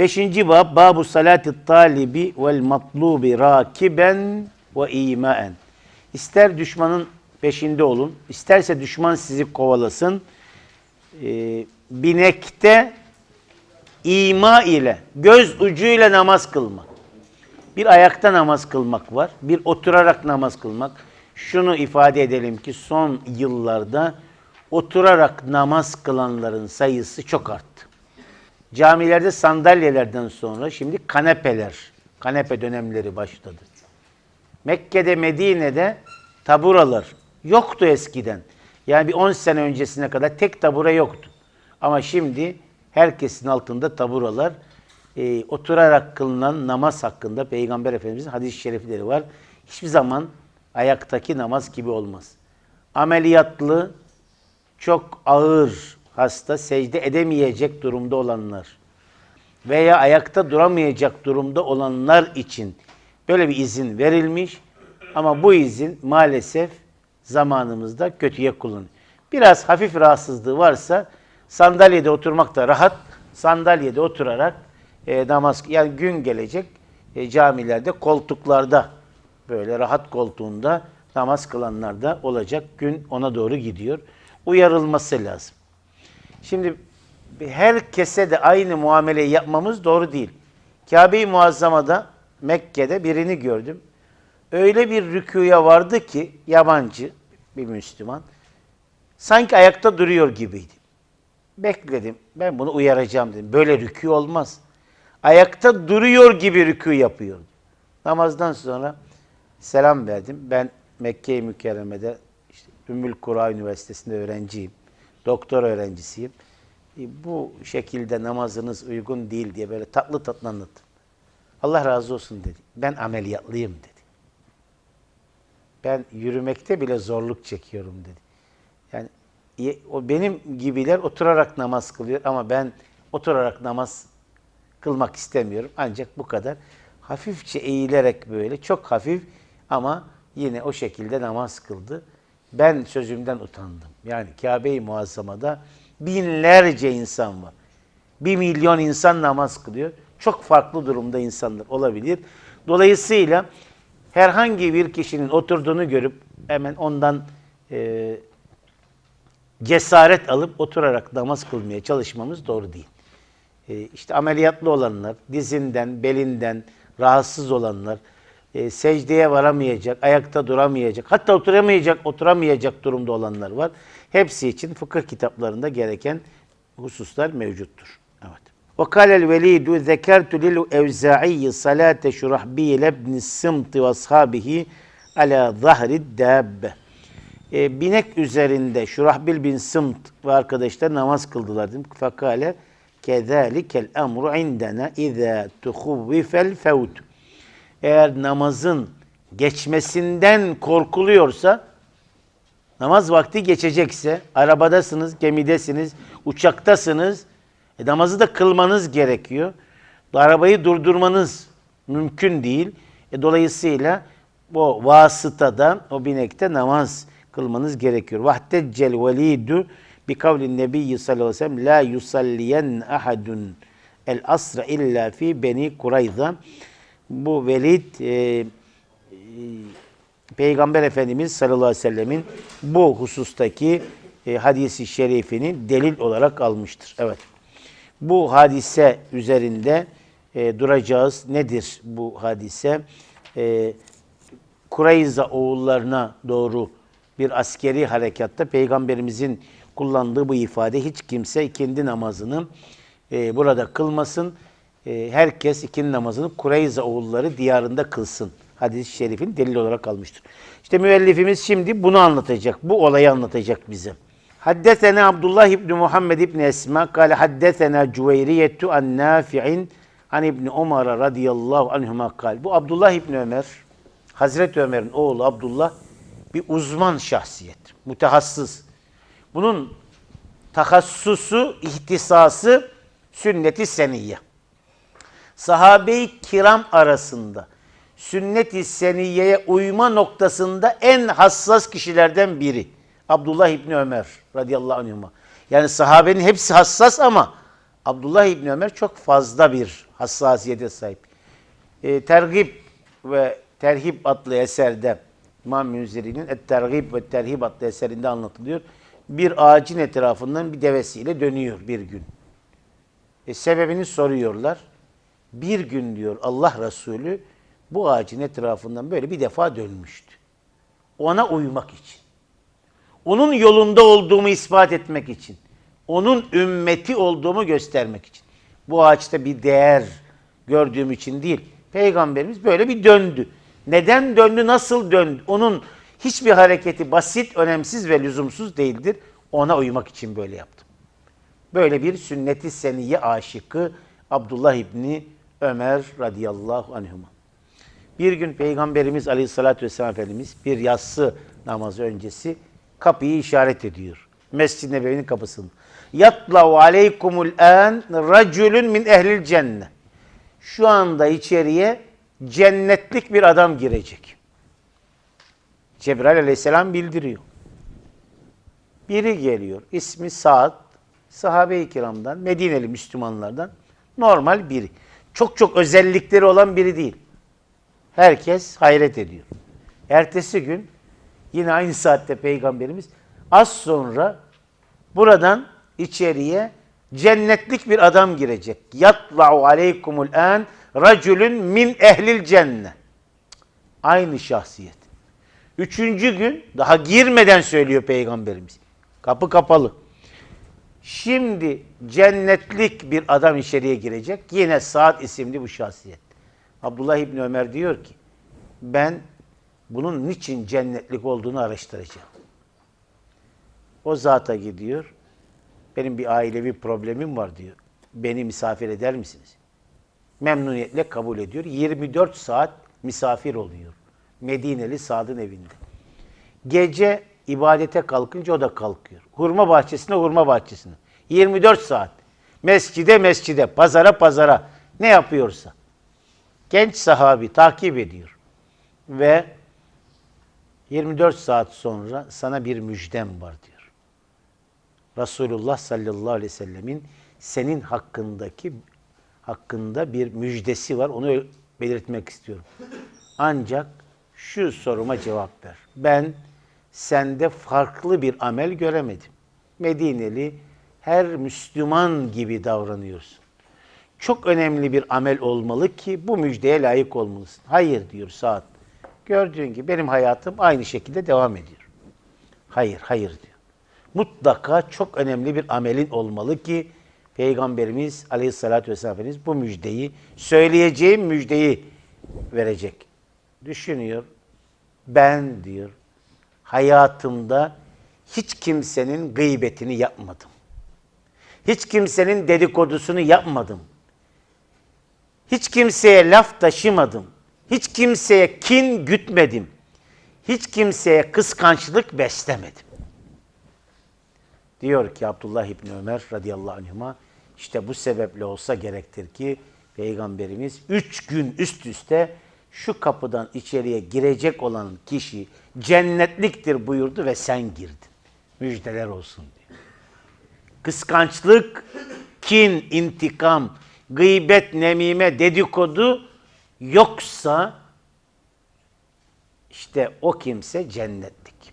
Beşinci bab, babu salati talibi vel matlubi rakiben ve imaen. İster düşmanın peşinde olun, isterse düşman sizi kovalasın. Ee, binekte ima ile, göz ucuyla namaz kılmak. Bir ayakta namaz kılmak var, bir oturarak namaz kılmak. Şunu ifade edelim ki son yıllarda oturarak namaz kılanların sayısı çok arttı. Camilerde sandalyelerden sonra şimdi kanepeler, kanepe dönemleri başladı. Mekke'de, Medine'de taburalar yoktu eskiden. Yani bir 10 sene öncesine kadar tek tabura yoktu. Ama şimdi herkesin altında taburalar. Ee, oturarak kılınan namaz hakkında Peygamber Efendimiz'in hadis-i şerifleri var. Hiçbir zaman ayaktaki namaz gibi olmaz. Ameliyatlı, çok ağır hasta, secde edemeyecek durumda olanlar veya ayakta duramayacak durumda olanlar için böyle bir izin verilmiş. Ama bu izin maalesef zamanımızda kötüye kullanılıyor. Biraz hafif rahatsızlığı varsa sandalyede oturmak da rahat. Sandalyede oturarak e, namaz, yani gün gelecek e, camilerde koltuklarda böyle rahat koltuğunda namaz kılanlar da olacak. Gün ona doğru gidiyor. Uyarılması lazım. Şimdi herkese de aynı muameleyi yapmamız doğru değil. Kabe-i Muazzama'da Mekke'de birini gördüm. Öyle bir rükuya vardı ki yabancı bir Müslüman sanki ayakta duruyor gibiydi. Bekledim. Ben bunu uyaracağım dedim. Böyle rükû olmaz. Ayakta duruyor gibi rükû yapıyordu. Namazdan sonra selam verdim. Ben Mekke-i Mükerreme'de işte Ümmül Kura Üniversitesi'nde öğrenciyim. Doktor öğrencisiyim. E, Bu şekilde namazınız uygun değil diye böyle tatlı tatlı anlattım. Allah razı olsun dedi. Ben ameliyatlıyım dedi. Ben yürümekte bile zorluk çekiyorum dedi. Yani ye- o benim gibiler oturarak namaz kılıyor ama ben oturarak namaz kılmak istemiyorum. Ancak bu kadar hafifçe eğilerek böyle çok hafif ama yine o şekilde namaz kıldı. Ben sözümden utandım. Yani Kabe-i Muazzama'da binlerce insan var. Bir milyon insan namaz kılıyor. Çok farklı durumda insanlar olabilir. Dolayısıyla herhangi bir kişinin oturduğunu görüp hemen ondan e, cesaret alıp oturarak namaz kılmaya çalışmamız doğru değil. E, işte ameliyatlı olanlar, dizinden, belinden rahatsız olanlar, e, secdeye varamayacak, ayakta duramayacak, hatta oturamayacak, oturamayacak durumda olanlar var. Hepsi için fıkıh kitaplarında gereken hususlar mevcuttur. Evet. وقال الوليد ذكرت للأوزاعي صلاة شرحبيل بن السمط وأصحابه على ظهر الدابة. E, binek üzerinde Şurahbil bin Sımt ve arkadaşlar namaz kıldılar dedim. Fakale kezalikel emru indena iza tuhuvvifel fevt. Eğer namazın geçmesinden korkuluyorsa namaz vakti geçecekse arabadasınız, gemidesiniz, uçaktasınız e, namazı da kılmanız gerekiyor. Arabayı durdurmanız mümkün değil. E, dolayısıyla o vasıtada, o binekte namaz kılmanız gerekiyor. Vahdeccel velidu bi kavlin nebiyyi sallallahu aleyhi ve sellem la yusalliyen ahadun el asra illa fi beni Kurayza. Bu velid e, e, Peygamber Efendimiz sallallahu aleyhi ve sellemin bu husustaki e, hadisi şerifini delil olarak almıştır. Evet. Bu hadise üzerinde e, duracağız. Nedir bu hadise? E, Kureyza oğullarına doğru bir askeri harekatta Peygamberimizin kullandığı bu ifade hiç kimse kendi namazını e, burada kılmasın. E, herkes ikindi namazını Kureyza oğulları diyarında kılsın. Hadis-i şerifin delil olarak almıştır. İşte müellifimiz şimdi bunu anlatacak. Bu olayı anlatacak bize. Haddesena Abdullah İbni Muhammed İbni Esma kâle haddesena Cüveyriyetu an Nafi'in an İbni Ömer radıyallahu anhuma kal. Bu Abdullah İbni Ömer, Hazreti Ömer'in oğlu Abdullah bir uzman şahsiyet, mütehassıs. Bunun tahassusu, ihtisası sünnet-i seniyye. Sahabe-i kiram arasında sünnet-i seniyyeye uyma noktasında en hassas kişilerden biri. Abdullah İbni Ömer radıyallahu anhuma. Yani sahabenin hepsi hassas ama Abdullah İbni Ömer çok fazla bir hassasiyete sahip. E, Tergib ve Terhib adlı eserde İmam Münziri'nin Et-Tergib ve Terhib adlı eserinde anlatılıyor. Bir ağacın etrafından bir devesiyle dönüyor bir gün. E, sebebini soruyorlar. Bir gün diyor Allah Resulü bu ağacın etrafından böyle bir defa dönmüştü. Ona uymak için. Onun yolunda olduğumu ispat etmek için. Onun ümmeti olduğumu göstermek için. Bu ağaçta bir değer gördüğüm için değil. Peygamberimiz böyle bir döndü. Neden döndü, nasıl döndü? Onun hiçbir hareketi basit, önemsiz ve lüzumsuz değildir. Ona uymak için böyle yaptım. Böyle bir sünnet-i seniye aşıkı Abdullah İbni Ömer radıyallahu anhuma. Bir gün Peygamberimiz aleyhissalatü vesselam Efendimiz bir yatsı namazı öncesi kapıyı işaret ediyor. Mescid-i Nebevi'nin kapısını. Yatlau aleykumul an raculun min ehlil cennet. Şu anda içeriye cennetlik bir adam girecek. Cebrail aleyhisselam bildiriyor. Biri geliyor. İsmi Sa'd. Sahabe-i kiramdan, Medineli Müslümanlardan normal biri. Çok çok özellikleri olan biri değil. Herkes hayret ediyor. Ertesi gün yine aynı saatte Peygamberimiz az sonra buradan içeriye cennetlik bir adam girecek. Yatla'u aleykumul an raculun min ehlil cennet. Aynı şahsiyet. Üçüncü gün daha girmeden söylüyor Peygamberimiz. Kapı kapalı. Şimdi cennetlik bir adam içeriye girecek. Yine Saad isimli bu şahsiyet. Abdullah İbni Ömer diyor ki ben bunun niçin cennetlik olduğunu araştıracağım. O zata gidiyor. Benim bir ailevi problemim var diyor. Beni misafir eder misiniz? Memnuniyetle kabul ediyor. 24 saat misafir oluyor. Medineli Sad'ın evinde. Gece ibadete kalkınca o da kalkıyor. Hurma bahçesine hurma bahçesine. 24 saat. Mescide mescide, pazara pazara. Ne yapıyorsa. Genç sahabi takip ediyor. Ve 24 saat sonra sana bir müjdem var diyor. Resulullah sallallahu aleyhi ve sellemin senin hakkındaki hakkında bir müjdesi var. Onu belirtmek istiyorum. Ancak şu soruma cevap ver. Ben sende farklı bir amel göremedim. Medineli her Müslüman gibi davranıyorsun. Çok önemli bir amel olmalı ki bu müjdeye layık olmalısın. Hayır diyor Saad. Gördüğün gibi benim hayatım aynı şekilde devam ediyor. Hayır, hayır diyor. Mutlaka çok önemli bir amelin olmalı ki Peygamberimiz Aleyhisselatü Vesselam Efendimiz bu müjdeyi, söyleyeceğim müjdeyi verecek. Düşünüyor. Ben diyor hayatımda hiç kimsenin gıybetini yapmadım. Hiç kimsenin dedikodusunu yapmadım. Hiç kimseye laf taşımadım. Hiç kimseye kin gütmedim. Hiç kimseye kıskançlık beslemedim. Diyor ki Abdullah İbni Ömer radıyallahu anhuma işte bu sebeple olsa gerektir ki Peygamberimiz üç gün üst üste şu kapıdan içeriye girecek olan kişi cennetliktir buyurdu ve sen girdin. Müjdeler olsun diyor. Kıskançlık, kin, intikam, gıybet, nemime, dedikodu yoksa işte o kimse cennetlik.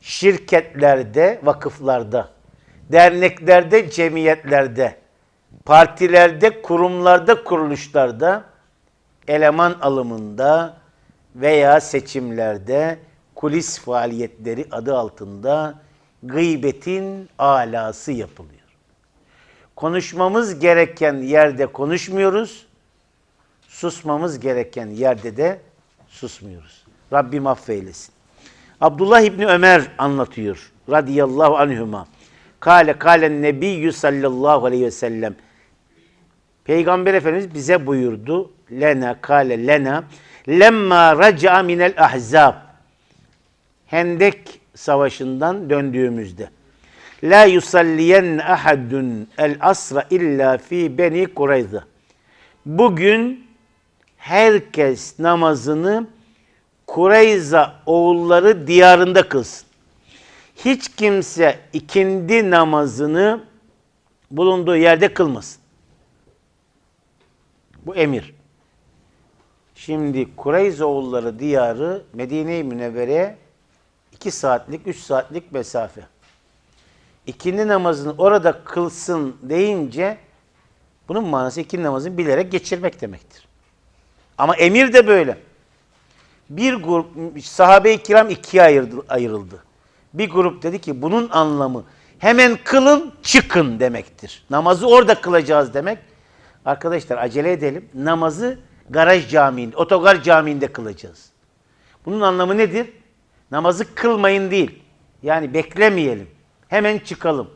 Şirketlerde, vakıflarda, derneklerde, cemiyetlerde, partilerde, kurumlarda, kuruluşlarda, eleman alımında veya seçimlerde, kulis faaliyetleri adı altında gıybetin alası yapılıyor. Konuşmamız gereken yerde konuşmuyoruz, susmamız gereken yerde de susmuyoruz. Rabbim affeylesin. Abdullah İbni Ömer anlatıyor radıyallahu anhuma. Kale kalen nebiyyü sallallahu aleyhi ve sellem. Peygamber Efendimiz bize buyurdu. Lena kale lena lemma raca minel ahzab. Hendek savaşından döndüğümüzde. La yusalliyen ahadun el asra illa fi beni Kureyza. Bugün herkes namazını Kureyza oğulları diyarında kılsın. Hiç kimse ikindi namazını bulunduğu yerde kılmasın. Bu emir. Şimdi Kureyz oğulları diyarı Medine-i Münevvere'ye 2 saatlik, 3 saatlik mesafe. İkindi namazını orada kılsın deyince bunun manası ikindi namazını bilerek geçirmek demektir. Ama emir de böyle. Bir grup sahabe-i kiram ikiye ayrıldı. Bir grup dedi ki bunun anlamı hemen kılın çıkın demektir. Namazı orada kılacağız demek. Arkadaşlar acele edelim. Namazı garaj camiinde, otogar camiinde kılacağız. Bunun anlamı nedir? Namazı kılmayın değil. Yani beklemeyelim. Hemen çıkalım.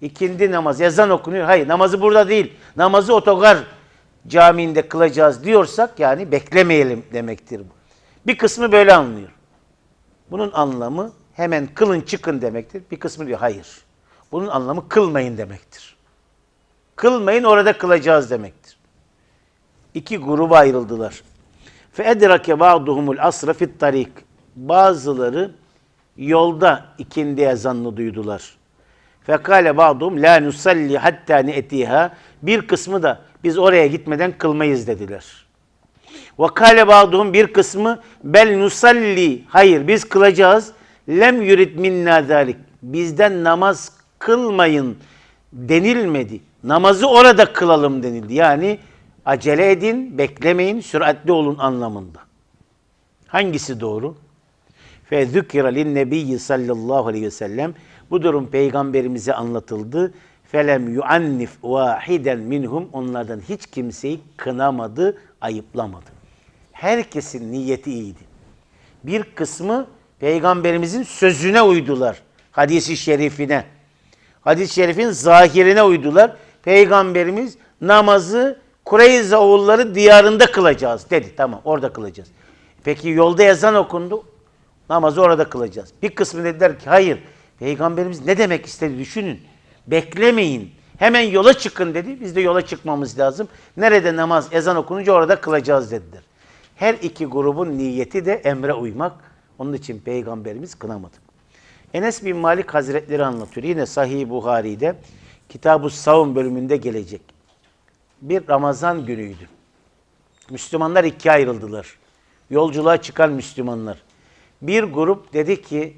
İkindi namaz, ezan okunuyor. Hayır namazı burada değil. Namazı otogar camiinde kılacağız diyorsak yani beklemeyelim demektir bu. Bir kısmı böyle anlıyor. Bunun anlamı hemen kılın çıkın demektir. Bir kısmı diyor hayır. Bunun anlamı kılmayın demektir. Kılmayın orada kılacağız demektir. İki gruba ayrıldılar. Fe edrake ba'duhumul asra fit tarik. Bazıları yolda ikindi ezanını duydular. Fekale ba'duhum la nusalli hatta ne'tiha. Bir kısmı da biz oraya gitmeden kılmayız dediler. Ve kale ba'duhum bir kısmı bel nusalli. Hayır biz kılacağız. Lem yurid minna zalik. Bizden namaz kılmayın denilmedi. Namazı orada kılalım denildi. Yani acele edin, beklemeyin, süratli olun anlamında. Hangisi doğru? Fe zükira lin nebiyyi sallallahu aleyhi ve sellem. Bu durum peygamberimize anlatıldı. Felem yuannif vahiden minhum. Onlardan hiç kimseyi kınamadı, ayıplamadı. Herkesin niyeti iyiydi. Bir kısmı peygamberimizin sözüne uydular. Hadisi şerifine. Hadis-i şerifin zahirine uydular. Peygamberimiz namazı Kureyza oğulları diyarında kılacağız dedi. Tamam orada kılacağız. Peki yolda ezan okundu. Namazı orada kılacağız. Bir kısmı dediler ki hayır. Peygamberimiz ne demek istedi düşünün. Beklemeyin. Hemen yola çıkın dedi. Biz de yola çıkmamız lazım. Nerede namaz ezan okununca orada kılacağız dediler. Her iki grubun niyeti de emre uymak. Onun için peygamberimiz kınamadı. Enes bin Malik Hazretleri anlatıyor. Yine Sahih Buhari'de Kitab-ı Savun bölümünde gelecek. Bir Ramazan günüydü. Müslümanlar ikiye ayrıldılar. Yolculuğa çıkan Müslümanlar. Bir grup dedi ki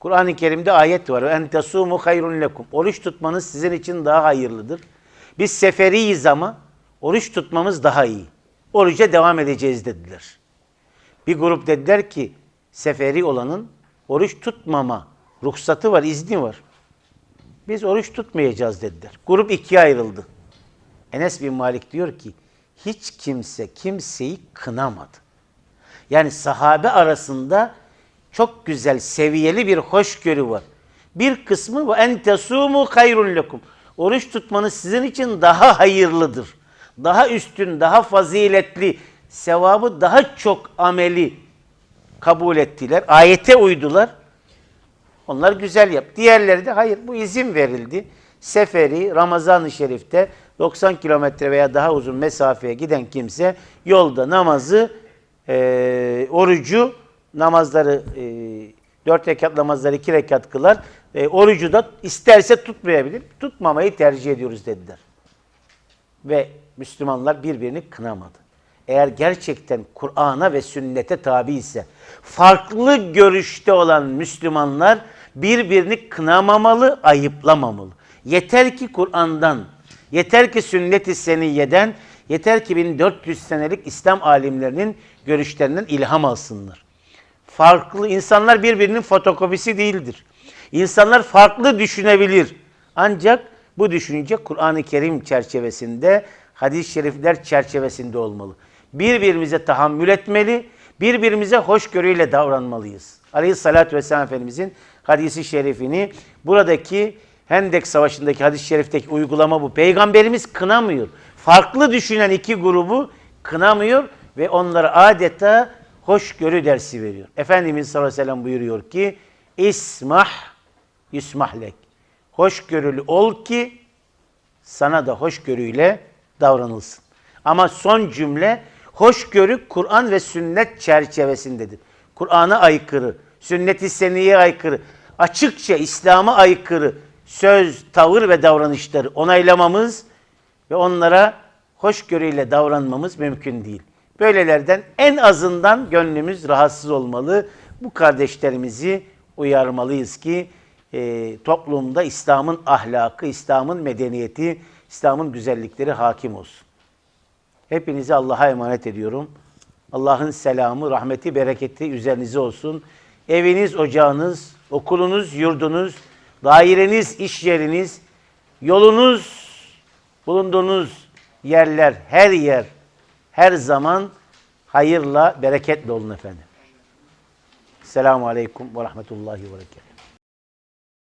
Kur'an-ı Kerim'de ayet var. En tesumu hayrun lekum. Oruç tutmanız sizin için daha hayırlıdır. Biz seferiyiz ama oruç tutmamız daha iyi. Oruca devam edeceğiz dediler. Bir grup dediler ki seferi olanın oruç tutmama ruhsatı var, izni var. Biz oruç tutmayacağız dediler. Grup ikiye ayrıldı. Enes bin Malik diyor ki hiç kimse kimseyi kınamadı. Yani sahabe arasında çok güzel, seviyeli bir hoşgörü var. Bir kısmı ve en tesumu hayrun lekum. Oruç tutmanız sizin için daha hayırlıdır. Daha üstün, daha faziletli, sevabı daha çok ameli kabul ettiler. Ayete uydular. Onlar güzel yap. Diğerleri de hayır bu izin verildi. Seferi Ramazan-ı Şerif'te 90 kilometre veya daha uzun mesafeye giden kimse yolda namazı, e, orucu, namazları, e, 4 rekat namazları 2 rekat kılar. E, orucu da isterse tutmayabilir. Tutmamayı tercih ediyoruz dediler. Ve Müslümanlar birbirini kınamadı. Eğer gerçekten Kur'an'a ve sünnete tabi ise farklı görüşte olan Müslümanlar birbirini kınamamalı, ayıplamamalı. Yeter ki Kur'an'dan, yeter ki sünnet-i seniyeden, yeter ki 1400 senelik İslam alimlerinin görüşlerinden ilham alsınlar. Farklı insanlar birbirinin fotokopisi değildir. İnsanlar farklı düşünebilir. Ancak bu düşünce Kur'an-ı Kerim çerçevesinde, hadis-i şerifler çerçevesinde olmalı. Birbirimize tahammül etmeli, birbirimize hoşgörüyle davranmalıyız. Aleyhissalatü vesselam Efendimizin hadisi şerifini buradaki Hendek Savaşı'ndaki hadis-i şerifteki uygulama bu. Peygamberimiz kınamıyor. Farklı düşünen iki grubu kınamıyor ve onlara adeta hoşgörü dersi veriyor. Efendimiz sallallahu aleyhi ve sellem buyuruyor ki İsmah yusmahlek. Hoşgörülü ol ki sana da hoşgörüyle davranılsın. Ama son cümle hoşgörü Kur'an ve sünnet çerçevesindedir. Kur'an'a aykırı, sünnet-i seniyye aykırı, açıkça İslam'a aykırı söz, tavır ve davranışları onaylamamız ve onlara hoşgörüyle davranmamız mümkün değil. Böylelerden en azından gönlümüz rahatsız olmalı. Bu kardeşlerimizi uyarmalıyız ki e, toplumda İslam'ın ahlakı, İslam'ın medeniyeti, İslam'ın güzellikleri hakim olsun. Hepinizi Allah'a emanet ediyorum. Allah'ın selamı, rahmeti, bereketi üzerinize olsun. Eviniz, ocağınız, okulunuz, yurdunuz, daireniz, iş yeriniz, yolunuz, bulunduğunuz yerler, her yer, her zaman hayırla, bereketle olun efendim. Selamun Aleyküm ve Rahmetullahi ve Berekatuhu.